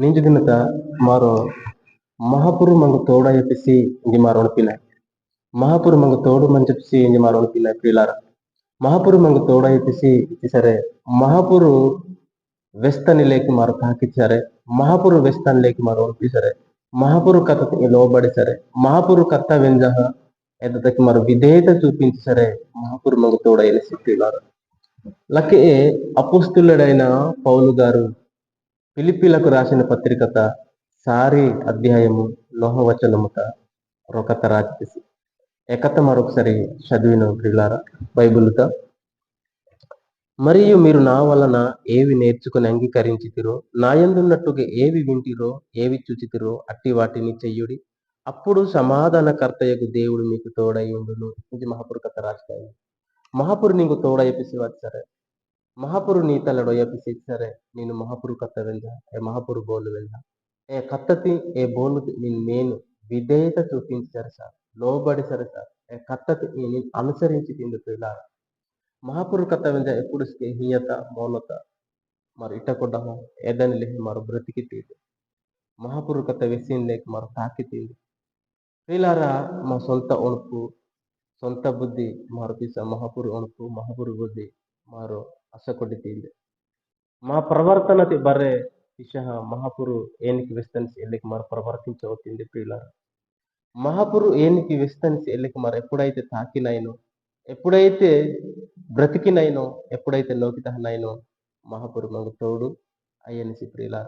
ನಿಂಜು ದಿನದ ಮಾರೋ ಮಹಾಪುರು ಮಂಗ ತೋಡ ಎಪಿಸಿ ಇಂಜಿ ಮಾರೋಣ ಪಿನ ಮಹಾಪುರು ಮಂಗ ತೋಡು ಮಂಜಪಿಸಿ ಇಂಜಿ ಮಾರೋಣ ಪಿನ ಪ್ರಿಲಾರ ಮಹಾಪುರು ಮಂಗ ತೋಡ ಎಪಿಸಿ ಸರೆ ಮಹಾಪುರು వెస్తనిలేకి మారు తాకిచ్చారే మహాపురు వెస్తనిలేకి మారు ఒప్పిసరే మహాపురు కథ లోబడిసరే మహాపురు కర్త వెంజహ ఎద్దకి మరి విధేయత చూపించరే మహాపురు మగ తోడైన సిట్టిలారు లకే అపుస్తులుడైన పౌలు గారు పిలిపిలకు రాసిన పత్రికత సారి అధ్యాయము లోహవచనముత రొకత రాజేసి ఎకత మరొకసారి చదివిన ప్రియులారా బైబిల్తో. మరియు మీరు నా వలన ఏవి నేర్చుకుని అంగీకరించితిరో నాయందున్నట్టుగా ఏవి వింటిరో ఏవి చూచితిరో అట్టి వాటిని చెయ్యుడి అప్పుడు సమాధానకర్తయ్యకు దేవుడు మీకు తోడై ఉండును ఇది మహాపురు కథ రాస్తాయి మహాపురు నీకు తోడైపిసి సరే. ಮಹಾಪುರು ನೀತಲ್ಲಡೋ నేను మహాపురు ನೀನು ಮಹಾಪುರು ఏ ಏ బోలు వెళ్దా ఏ కత్తతి ఏ బోలు నేను నేను విధేయత చూపించారు సార్ లోబడిసారు సార్. ఏ కత్తతి నేను అనుసరించి తిందుతులా. మహాపురు కథ వింద ఎప్పుడు స్నేహీయత మౌనత మరి ఇట్టకొడ్డ ఏదని లేహి మరి బ్రతికి తీదు మహాపురు కథ వెసిన లేక మరి తాకి తీదు పిల్లారా మా సొంత ఒణుపు సొంత బుద్ధి మారు తీసా మహాపురు ఒణుపు మహాపురు బుద్ధి మారు ಅಸಕೊಡಿತೀವಿ మా ప్రవర్తనతి బర్రె విషయ మహాపురు ఏనికి విస్తరించి ఎల్లికి మరి ప్రవర్తించవుతుంది ప్రియులారా మహాపురు ఏనికి విస్తరించి ఎల్లికి మరి ఎప్పుడైతే తాకినైనో ఎప్పుడైతే బ్రతికినైనో ఎప్పుడైతే లోకితహనైనో మహాపురు మంగు తోడు అయ్యనిసి ప్రియుల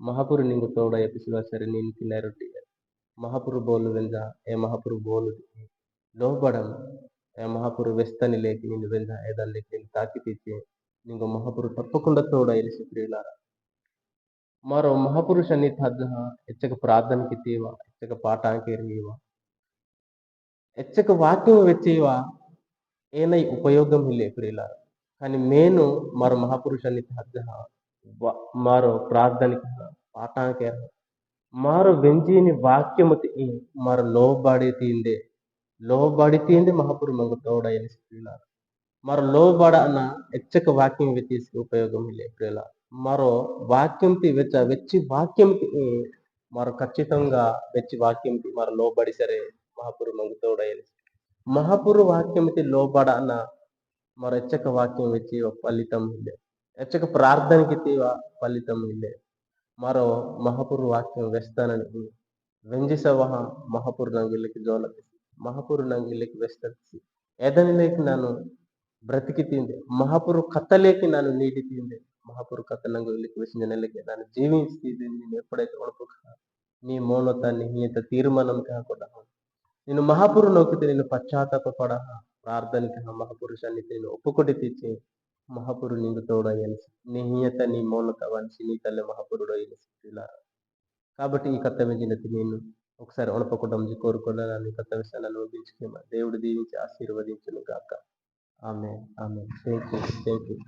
మహాపురు నింగు తోడు ఎపిసిలో సరే నేను తిన్న రొట్టి మహాపురు బోలు వెంజ ఏ మహాపురు బోలు లోబడం ఏ మహాపురు వెస్తని లేకి నిన్ను వెంజ ఏదాన్ని లేకి నేను తాకి తీసి నీకు మహాపురు తప్పకుండా తోడు అయ్యనిసి ప్రియులారా మరో మహాపురుష సన్నిధ ఎచ్చక ప్రార్థనకి తీవా ఎచ్చక పాఠానికి ఎరిగివా ఎచ్చక వాక్యం వెచ్చేవా ಏನೈ ಉಪಯೋಗಂ ಇಲ್ಲೇ ಪ್ರಿಯಲ కానీ మేను మరో మహాపురుషాన్ని మారో ప్రార్థనకి పాఠానికి మారో వెంజీని వాక్యము మరో లోబడి తీందే లోబడి తీందే మహాపురు మంగు తోడైన స్త్రీల మరో లోబడ అన్న ఎచ్చక వాక్యం తీసుకు ఉపయోగం లేదు మరో వాక్యం వెచ్చ వెచ్చి వాక్యం మరో ఖచ్చితంగా వెచ్చి వాక్యం మరో లోబడి సరే మహాపురు మంగుతోడైన మహాపురు వాక్యమితి లోబడ అన్న మరో ఎచ్చక వాక్యం వెచ్చి ఫలితం ఇల్లే. ఎచ్చక ప్రార్థనకి ఫలితం ఇల్లే. మరో మహాపురు వాక్యం వేస్తానని వెంజిసవహ మహాపురు నంగిలికి జోలకిసి మహాపురు నంగిలికి వెస్తసి ఎదనిలేకి ನಾನು బ్రతికి ಬ್ರತಿಕಿತಿಂದೆ ಮಹಾಪುರು ಕತ್ತಲೇಕೆ ನಾನು ನೀಡಿತಿಂದೆ ಮಹಾಪುರು ಕತ್ತಲಂಗ ಕ್ವೆಶನ್ నెలకి నన్ను ಜೀವಿಸ್ತಿದ್ದೀನಿ నేను ఎప్పుడైతే ಒಳಪಕ್ಕ నీ మౌనత నిహిత తీర్మానం కాకుండా నేను మహాపురు నొక్కితే నేను పశ్చాత్తాప పడ ప్రార్థనకి మహాపురుషాన్ని నేను ఒప్పుకొట్టి తీర్చి మహాపురు నిన్ను తోడ నిహియత నీ మౌనత వలసి నీ తల్లి మహాపురుడు ఎలిసిలా కాబట్టి ఈ కర్తవ్యం చేతి నేను ఒకసారి ఒడపకుండా కోరుకున్నాను ఈ కర్తవ్యాన్ని అనుభవించుకున్నా దేవుడు దీవించి ఆశీర్వదించును కాక Amen. Amen. Thank you. Thank you.